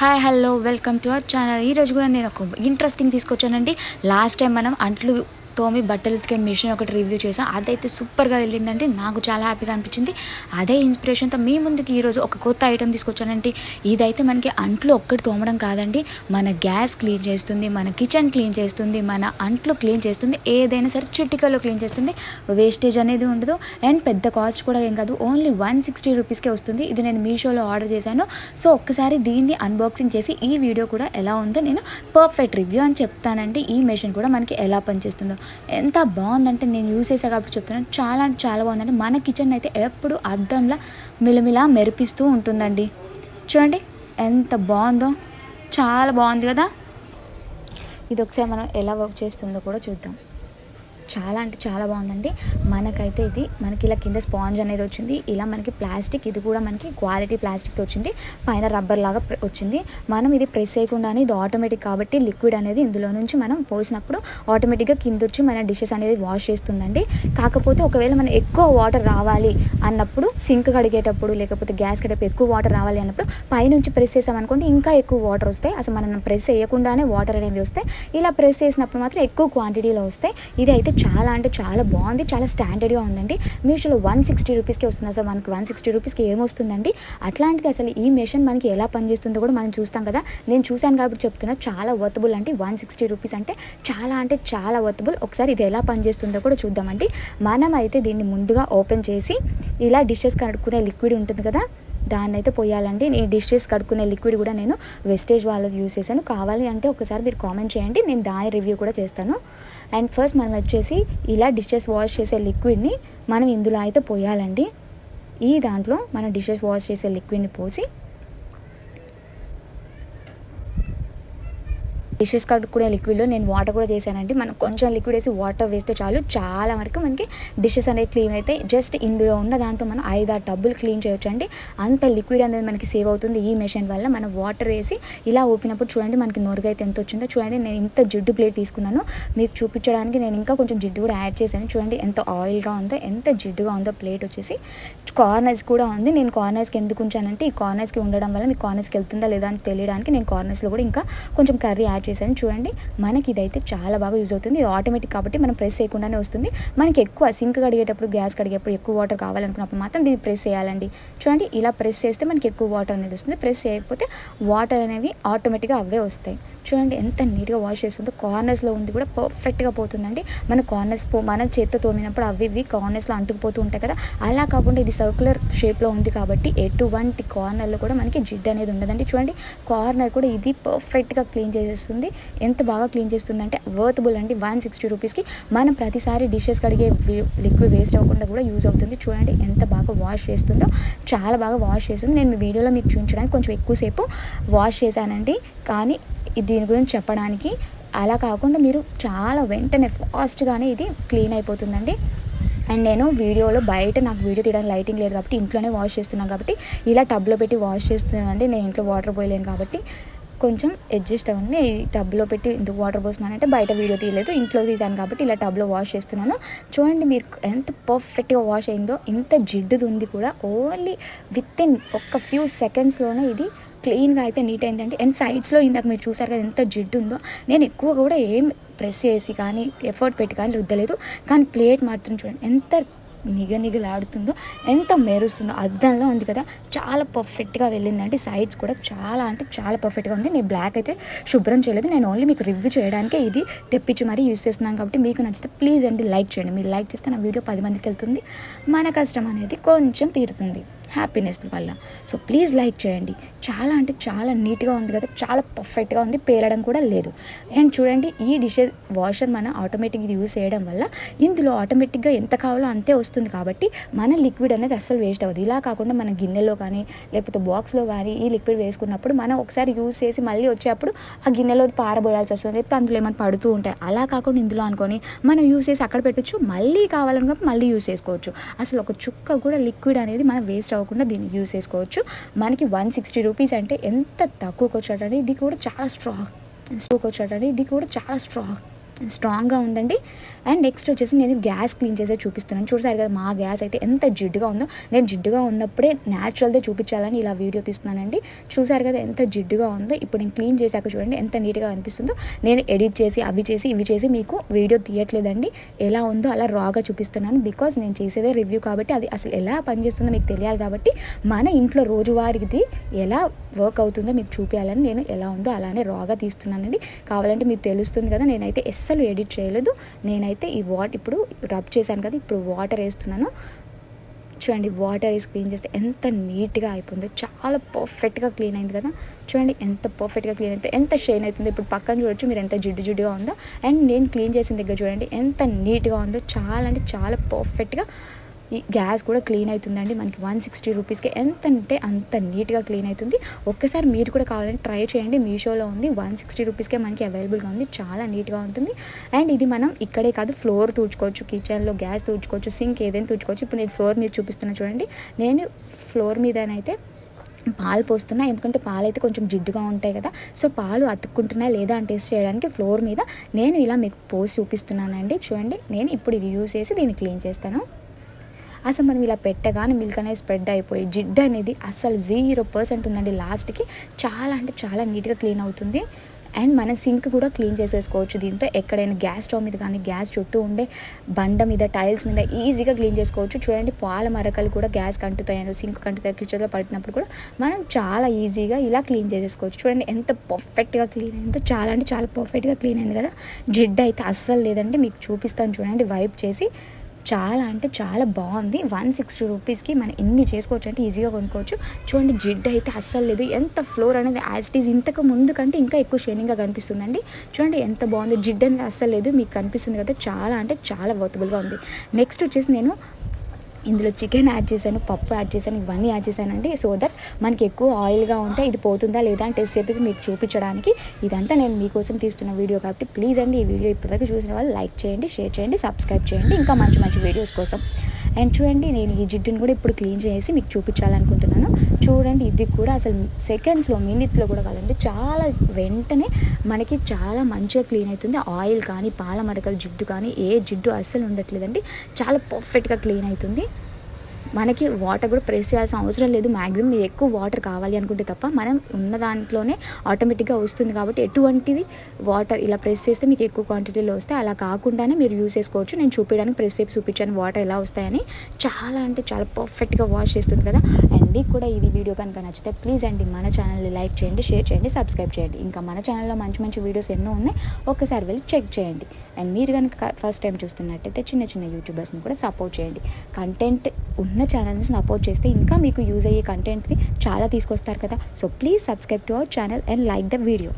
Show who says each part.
Speaker 1: Hi hello welcome to our channel ఈరోజు కూడా నేను ఒక ఇంట్రెస్టింగ్ తీసుకొచ్చానండి. లాస్ట్ టైం మనం అంట్లు తోమి బట్టలు ఉతికే మిషన్ ఒకటి రివ్యూ చేసాం అదైతే సూపర్గా వెళ్ళిందండి. నాకు చాలా హ్యాపీగా అనిపించింది. అదే ఇన్స్పిరేషన్తో మీ ముందుకి ఈరోజు ఒక కొత్త ఐటెం తీసుకొచ్చానండి. ఇదైతే మనకి అంట్లు ఒక్కటి తోమడం కాదండి. మన గ్యాస్ క్లీన్ చేస్తుంది మన కిచెన్ క్లీన్ చేస్తుంది మన అంట్లు క్లీన్ చేస్తుంది ఏదైనా సరే చిటికలో క్లీన్ చేస్తుంది. వేస్టేజ్ అనేది ఉండదు. అండ్ పెద్ద కాస్ట్ కూడా ఏం కాదు. ఓన్లీ వన్ సిక్స్టీ రూపీస్కే వస్తుంది. ఇది నేను మీషోలో ఆర్డర్ చేశాను. సో ఒక్కసారి దీన్ని అన్బాక్సింగ్ చేసి ఈ వీడియో కూడా ఎలా ఉందో నేను పర్ఫెక్ట్ రివ్యూ అని చెప్తానండి. ఈ మెషిన్ కూడా మనకి ఎలా పనిచేస్తుందో. ఎంత బాగుందంటే నేను యూస్ చేసా కాబట్టి చెప్తున్నాను. చాలా అంటే చాలా బాగుందండి. మన కిచెన్ అయితే ఎప్పుడు అద్దంలా మిలమిలా మెరిపిస్తూ ఉంటుందండి. చూడండి ఎంత బాగుందో. చాలా బాగుంది కదా. ఇది ఒకసారి మనం ఎలా వర్క్ చేస్తుందో కూడా చూద్దాం. చాలా అంటే చాలా బాగుందండి. మనకైతే ఇది మనకి ఇలా కింద స్పాంజ్ అనేది వచ్చింది. ఇలా మనకి ప్లాస్టిక్ ఇది కూడా మనకి క్వాలిటీ ప్లాస్టిక్ వచ్చింది. పైన రబ్బర్ లాగా వచ్చింది. మనం ఇది ప్రెస్ చేయకుండానే ఇది ఆటోమేటిక్ కాబట్టి లిక్విడ్ అనేది ఇందులో నుంచి మనం పోసినప్పుడు ఆటోమేటిక్గా కింద వచ్చి మన డిషెస్ అనేది వాష్ చేస్తుందండి. కాకపోతే ఒకవేళ మనం ఎక్కువ వాటర్ రావాలి అన్నప్పుడు సింక్ కడిగేటప్పుడు లేకపోతే గ్యాస్ కడిగేటప్పుడు ఎక్కువ వాటర్ రావాలి అన్నప్పుడు పైనుంచి ప్రెస్ చేసామనుకోండి ఇంకా ఎక్కువ వాటర్ వస్తాయి. అసలు మనం ప్రెస్ చేయకుండానే వాటర్ అనేవి వస్తాయి. ఇలా ప్రెస్ చేసినప్పుడు మాత్రం ఎక్కువ క్వాంటిటీలో వస్తాయి. ఇది అయితే చాలా అంటే చాలా బాగుంది చాలా స్టాండర్డ్గా ఉందండి. మీషోలో వన్ సిక్స్టీ రూపీస్కి వస్తుంది అసలు మనకి వన్ సిక్స్టీ రూపీస్కి ఏమొస్తుందండి అట్లాంటిది అసలు ఈ మెషిన్ మనకి ఎలా పనిచేస్తుందో కూడా మనం చూస్తాం కదా. నేను చూశాను కాబట్టి చెప్తున్నా చాలా వర్తబుల్ అంటే వన్ సిక్స్టీ రూపీస్ అంటే చాలా అంటే చాలా వర్తబుల్ ఒకసారి ఇది ఎలా పనిచేస్తుందో కూడా చూద్దామండి. మనం అయితే దీన్ని ముందుగా ఓపెన్ చేసి ఇలా డిషెస్ కడుక్కునే లిక్విడ్ ఉంటుంది కదా దాన్ని అయితే పోయాలండి. ఈ డిషెస్ కడుక్కునే లిక్విడ్ కూడా నేను వెస్టేజ్ వాళ్ళది యూస్ చేశాను. కావాలి అంటే ఒకసారి మీరు కామెంట్ చేయండి. నేను దాని రివ్యూ కూడా చేస్తాను. అండ్ ఫస్ట్ మనం వచ్చేసి ఇలా డిషెస్ వాష్ చేసే లిక్విడ్ని మనం ఇందులో అయితే పోయాలండి. ఈ దాంట్లో మనం డిషెస్ వాష్ చేసే లిక్విడ్ని పోసి డిషెస్ కడుక్కునే లిక్విడ్లో నేను వాటర్ కూడా చేశానండి. మనం కొంచెం లిక్విడ్ వేసి వాటర్ వేస్తే చాలు. చాలా వరకు మనకి డిషెస్ అనేవి క్లీన్ అయితే జస్ట్ ఇందులో ఉన్న దాంతో మనం ఐదు ఆరు టబ్బులు క్లీన్ చేయొచ్చు అండి అంత లిక్విడ్ అనేది మనకి సేవ్ అవుతుంది ఈ మెషిన్ వల్ల. మనం వాటర్ వేసి ఇలా ఊపినప్పుడు చూడండి మనకి నొరుగు అయితే ఎంత వచ్చిందో. చూడండి నేను ఇంత జిడ్డు ప్లేట్ తీసుకున్నాను. మీకు చూపించడానికి నేను ఇంకా కొంచెం జిడ్డు కూడా యాడ్ చేశాను. చూడండి ఎంత ఆయిల్గా ఉందో ఎంత జిడ్డుగా ఉందో ప్లేట్ వచ్చేసి. కార్నర్స్ కూడా ఉంది. నేను కార్నర్స్కి ఎందుకు ఉంచానంటే ఈ కార్నర్స్కి ఉండడం వల్ల మీకు కార్నర్స్కి వెళ్తుందా లేదా అని తెలియడానికి నేను కార్నర్స్లో కూడా ఇంకా కొంచెం కర్రీ యాడ్ చేశాను. చూడండి మనకి ఇదైతే చాలా బాగా యూజ్ అవుతుంది. ఇది ఆటోమేటిక్ కాబట్టి మనం ప్రెస్ చేయకుండానే వస్తుంది. మనకి ఎక్కువ సింక్ కడిగేటప్పుడు గ్యాస్ కడిగేటప్పుడు ఎక్కువ వాటర్ కావాలనుకున్నప్పుడు మాత్రం దీన్ని ప్రెస్ చేయాలండి. చూడండి ఇలా ప్రెస్ చేస్తే మనకి ఎక్కువ వాటర్ అనేది వస్తుంది. ప్రెస్ చేయకపోతే వాటర్ అనేవి ఆటోమేటిక్గా అవే వస్తాయి. చూడండి ఎంత నీట్గా వాష్ చేస్తుందో. కార్నర్స్లో ఉంది కూడా పర్ఫెక్ట్గా పోతుందండి. మన కార్నర్స్ పో మనం చేత్తో తోమినప్పుడు అవి ఇవి కార్నర్స్లో అంటుకుపోతూ ఉంటాయి కదా. అలా కాకుండా ఇది సర్క్యులర్ షేప్లో ఉంది కాబట్టి ఎటువంటి కార్నర్లో కూడా మనకి జిడ్ అనేది ఉండదండి. చూడండి కార్నర్ కూడా ఇది పర్ఫెక్ట్గా క్లీన్ చేసేస్తుంది. ఎంత బాగా క్లీన్ చేస్తుందంటే వర్తబుల్ అండి. వన్ సిక్స్టీ రూపీస్కి మనం ప్రతిసారి డిషెస్ కడిగే లిక్విడ్ వేస్ట్ అవ్వకుండా కూడా యూజ్ అవుతుంది. చూడండి ఎంత బాగా వాష్ చేస్తుందో. చాలా బాగా వాష్ చేస్తుంది. నేను మీ వీడియోలో మీకు చూపించడానికి కొంచెం ఎక్కువసేపు వాష్ చేశానండి. కానీ ఇది దీని గురించి చెప్పడానికి అలా కాకుండా మీరు చాలా వెంటనే ఫాస్ట్గానే ఇది క్లీన్ అయిపోతుందండి. అండ్ నేను వీడియోలో బయట నాకు వీడియో తీయడానికి లైటింగ్ లేదు కాబట్టి ఇంట్లోనే వాష్ చేస్తున్నాను కాబట్టి ఇలా టబ్లో పెట్టి వాష్ చేస్తున్నానండి. నేను ఇంట్లో వాటర్ పోయలేను కాబట్టి కొంచెం అడ్జస్ట్ అవ్వండి. ఈ టబ్లో పెట్టి ఎందుకు వాటర్ పోస్తున్నానంటే బయట వీడియో తీయలేదు. ఇంట్లో తీసాను కాబట్టి ఇలా టబ్లో వాష్ చేస్తున్నాను. చూడండి మీరు ఎంత పర్ఫెక్ట్గా వాష్ అయిందో ఇంత జిడ్డుది ఉంది కూడా. ఓన్లీ విత్ ఇన్ ఒక్క ఫ్యూ సెకండ్స్లోనే ఇది క్లీన్గా అయితే నీట్ అయిందండి. అండ్ సైడ్స్లో ఇందాక మీరు చూసారు కదా ఎంత జిడ్డు ఉందో. నేను ఎక్కువ కూడా ఏం ప్రెస్ చేసి కానీ ఎఫర్ట్ పెట్టి కానీ రుద్దలేదు. కానీ ప్లేట్ మాత్రం చూడండి ఎంత నిగనిగలాడుతుందో ఎంత మెరుస్తుందో. అద్దంలో ఉంది కదా చాలా పర్ఫెక్ట్గా వెళ్ళిందంటే సైడ్స్ కూడా చాలా అంటే చాలా పర్ఫెక్ట్గా ఉంది. నేను బ్లాక్ అయితే శుభ్రం చేయలేదు. నేను ఓన్లీ మీకు రివ్యూ చేయడానికే ఇది తెప్పించి మరీ యూస్ చేస్తున్నాను కాబట్టి మీకు నచ్చితే ప్లీజ్ అండి లైక్ చేయండి. మీరు లైక్ చేస్తే నా వీడియో పది మందికి వెళ్తుంది. మన కష్టం అనేది కొంచెం తీరుతుంది. హ్యాపీనెస్ వల్ల. సో ప్లీజ్ లైక్ చేయండి. చాలా అంటే చాలా నీట్గా ఉంది కదా చాలా పర్ఫెక్ట్గా ఉంది పేలడం కూడా లేదు. అండ్ చూడండి ఈ డిషెస్ వాషర్ మన ఆటోమేటిక్ యూస్ చేయడం వల్ల ఇందులో ఆటోమేటిక్గా ఎంత కావాలో అంతే వస్తుంది కాబట్టి మన లిక్విడ్ అనేది అస్సలు వేస్ట్ అవ్వదు. ఇలా కాకుండా మన గిన్నెలో కానీ లేకపోతే బాక్స్లో కానీ ఈ లిక్విడ్ వేసుకున్నప్పుడు మనం ఒకసారి యూస్ చేసి మళ్ళీ వచ్చేటప్పుడు ఆ గిన్నెలో పారబోయాల్సి వస్తుంది లేకపోతే అందులో ఏమైనా పడుతూ ఉంటాయి. అలా కాకుండా ఇందులో అనుకొని మనం యూస్ చేసి అక్కడ పెట్టొచ్చు మళ్ళీ కావాలనుకున్నప్పుడు మళ్ళీ యూస్ చేసుకోవచ్చు. అసలు ఒక చుక్క కూడా లిక్విడ్ అనేది మనం వేస్ట్ అవ్వకుండా దీన్ని యూస్ చేసుకోవచ్చు. మనకి వన్ సిక్స్టీ రూపీస్ అంటే ఎంత తక్కువకి వచ్చాడని ఇది కూడా చాలా స్ట్రాంగ్ స్టోక్ వచ్చాడని ఇది కూడా చాలా స్ట్రాంగ్ స్ట్రాంగ్గా ఉందండి. అండ్ నెక్స్ట్ వచ్చేసి నేను గ్యాస్ క్లీన్ చేసే చూపిస్తున్నాను. చూసారు కదా మా గ్యాస్ అయితే ఎంత జిడ్డుగా ఉందో. నేను జిడ్డుగా ఉన్నప్పుడే న్యాచురల్దే చూపించాలని ఇలా వీడియో తీస్తున్నానండి. చూసారు కదా ఎంత జిడ్డుగా ఉందో. ఇప్పుడు నేను క్లీన్ చేశాక చూడండి ఎంత నీట్గా అనిపిస్తుందో. నేను ఎడిట్ చేసి అవి చేసి ఇవి చేసి మీకు వీడియో తీయట్లేదండి. ఎలా ఉందో అలా రాగా చూపిస్తున్నాను. బికాజ్ నేను చేసేదే రివ్యూ కాబట్టి అది అసలు ఎలా పనిచేస్తుందో మీకు తెలియాలి కాబట్టి మన ఇంట్లో రోజువారీది ఎలా వర్క్ అవుతుందో మీకు చూపించాలని నేను ఎలా ఉందో అలానే రాగా తీస్తున్నానండి. కావాలంటే మీకు తెలుస్తుంది కదా నేనైతే అస్సలు ఎడిట్ చేయలేదు. నేనైతే ఈ వాట్ ఇప్పుడు రబ్ చేశాను కదా ఇప్పుడు వాటర్ వేస్తున్నాను. చూడండి వాటర్ వేసి క్లీన్ చేస్తే ఎంత నీట్గా అయిపోయిందో చాలా పర్ఫెక్ట్గా క్లీన్ అయింది కదా. చూడండి ఎంత పర్ఫెక్ట్గా క్లీన్ అయితే ఎంత షైన్ అవుతుందో. ఇప్పుడు పక్కన చూడొచ్చు మీరు ఎంత జిడ్డు జిడ్డుగా ఉందో. అండ్ నేను క్లీన్ చేసిన దగ్గర చూడండి ఎంత నీట్గా ఉందో చాలా అంటే చాలా పర్ఫెక్ట్గా ఈ గ్యాస్ కూడా క్లీన్ అవుతుందండి. మనకి వన్ సిక్స్టీ రూపీస్కి ఎంత అంటే అంత నీట్గా క్లీన్ అవుతుంది. ఒక్కసారి మీరు కూడా కావాలంటే ట్రై చేయండి. మీషోలో ఉంది. వన్ సిక్స్టీ రూపీస్కే మనకి అవైలబుల్గా ఉంది. చాలా నీట్గా ఉంటుంది. అండ్ ఇది మనం ఇక్కడే కాదు ఫ్లోర్ తుడుచుకోవచ్చు. కిచెన్లో గ్యాస్ తుడుచుకోవచ్చు. సింక్ ఏదైనా తుడుచుకోవచ్చు. ఇప్పుడు నేను ఫ్లోర్ మీద చూపిస్తున్నా చూడండి. నేను ఫ్లోర్ మీదనైతే పాలు పోస్తున్నా. ఎందుకంటే పాలు అయితే కొంచెం జిడ్డుగా ఉంటాయి కదా. సో పాలు అతుక్కుంటున్నా లేదా అని టెస్ట్ చేయడానికి ఫ్లోర్ మీద నేను ఇలా మీకు పోసి చూపిస్తున్నానండి. చూడండి. నేను ఇప్పుడు ఇది యూజ్ చేసి దీన్ని క్లీన్ చేస్తాను. అసలు మనం ఇలా పెట్టగానే మిల్క్ అనేది స్ప్రెడ్ అయిపోయి జిడ్ అనేది అసలు జీరో పర్సెంట్ ఉందండి లాస్ట్కి చాలా అంటే చాలా నీట్గా క్లీన్ అవుతుంది. అండ్ మన సింక్ కూడా క్లీన్ చేసేసుకోవచ్చు దీంతో. ఎక్కడైనా గ్యాస్ స్టవ్ మీద కానీ గ్యాస్ చుట్టూ ఉండే బండ మీద టైల్స్ మీద ఈజీగా క్లీన్ చేసుకోవచ్చు. చూడండి పాల మరకలు కూడా గ్యాస్ కంటుతాయని సింక్ కంటుతాయి కిచెన్లో పట్టినప్పుడు కూడా మనం చాలా ఈజీగా ఇలా క్లీన్ చేసేసుకోవచ్చు. చూడండి ఎంత పర్ఫెక్ట్గా క్లీన్ అయిందో. చాలా అంటే చాలా పర్ఫెక్ట్గా క్లీన్ అయింది కదా. జిడ్ అయితే అస్సలు లేదండి. మీకు చూపిస్తాను చూడండి వైప్ చేసి చాలా అంటే చాలా బాగుంది. వన్ సిక్స్టీ రూపీస్కి మనం ఎన్ని చేసుకోవచ్చు అంటే ఈజీగా కొనుక్కోవచ్చు. చూడండి జిడ్ అయితే అస్సలు లేదు. ఎంత ఫ్లోర్ అనేది యాజ్ ఇట్ ఈజ్ ఇంతకు ముందు కంటే ఇంకా ఎక్కువ షైనింగ్గా కనిపిస్తుందండి. చూడండి ఎంత బాగుంది. జిడ్ అనేది అస్సలు లేదు. మీకు కనిపిస్తుంది కదా చాలా అంటే చాలా వర్తబుల్గా ఉంది. నెక్స్ట్ వచ్చేసి నేను ఇందులో చికెన్ యాడ్ చేశాను పప్పు యాడ్ చేశాను ఇవన్నీ యాడ్ చేశానండి. సో దట్ మనకి ఎక్కువ ఆయిల్గా ఉంటే ఇది పోతుందా లేదా అని టెస్ట్ చేసి మీకు చూపించడానికి ఇదంతా నేను మీకోసం తీస్తున్న వీడియో కాబట్టి ప్లీజ్ అండి ఈ వీడియో ఇప్పటివరకు చూసిన వాళ్ళు లైక్ చేయండి షేర్ చేయండి సబ్స్క్రైబ్ చేయండి. ఇంకా మంచి మంచి వీడియోస్ కోసం అండ్ చూడండి నేను ఈ జిడ్డుని కూడా ఇప్పుడు క్లీన్ చేసి మీకు చూపించాలనుకుంటున్నాను. చూడండి ఇది కూడా అసలు సెకండ్స్లో మినిట్స్లో కూడా కాదండి చాలా వెంటనే మనకి చాలా మంచిగా క్లీన్ అవుతుంది. ఆయిల్ కానీ పాల మరకలు జిడ్డు కానీ ఏ జిడ్డు అస్సలు ఉండట్లేదండి. చాలా పర్ఫెక్ట్గా క్లీన్ అవుతుంది. మనకి వాటర్ కూడా ప్రెస్ చేయాల్సిన అవసరం లేదు. మ్యాక్సిమం ఎక్కువ వాటర్ కావాలి అనుకుంటే తప్ప మనం ఉన్న దాంట్లోనే ఆటోమేటిక్గా వస్తుంది కాబట్టి ఎటువంటిది వాటర్ ఇలా ప్రెస్ చేస్తే మీకు ఎక్కువ క్వాంటిటీలో వస్తే అలా కాకుండానే మీరు యూస్ చేసుకోవచ్చు. నేను చూపించడానికి ప్రెస్ చేసి చూపించాను వాటర్ ఎలా వస్తాయని. చాలా అంటే చాలా పర్ఫెక్ట్గా వాష్ చేస్తుంది కదా. అండ్ మీకు కూడా ఇది వీడియో కనుక నచ్చితే ప్లీజ్ అండి మన ఛానల్ని లైక్ చేయండి షేర్ చేయండి సబ్స్క్రైబ్ చేయండి. ఇంకా మన ఛానల్లో మంచి మంచి వీడియోస్ ఎన్నో ఉన్నాయి ఒకసారి వెళ్ళి చెక్ చేయండి. అండ్ మీరు కనుక ఫస్ట్ టైం చూస్తున్నట్టయితే చిన్న చిన్న యూట్యూబర్స్ని కూడా సపోర్ట్ చేయండి. కంటెంట్ ఉన్న ఛానల్ని సపోర్ట్ చేస్తే ఇంకా మీకు యూజ్ అయ్యే కంటెంట్ని చాలా తీసుకొస్తారు కదా. So please subscribe to our channel and like the video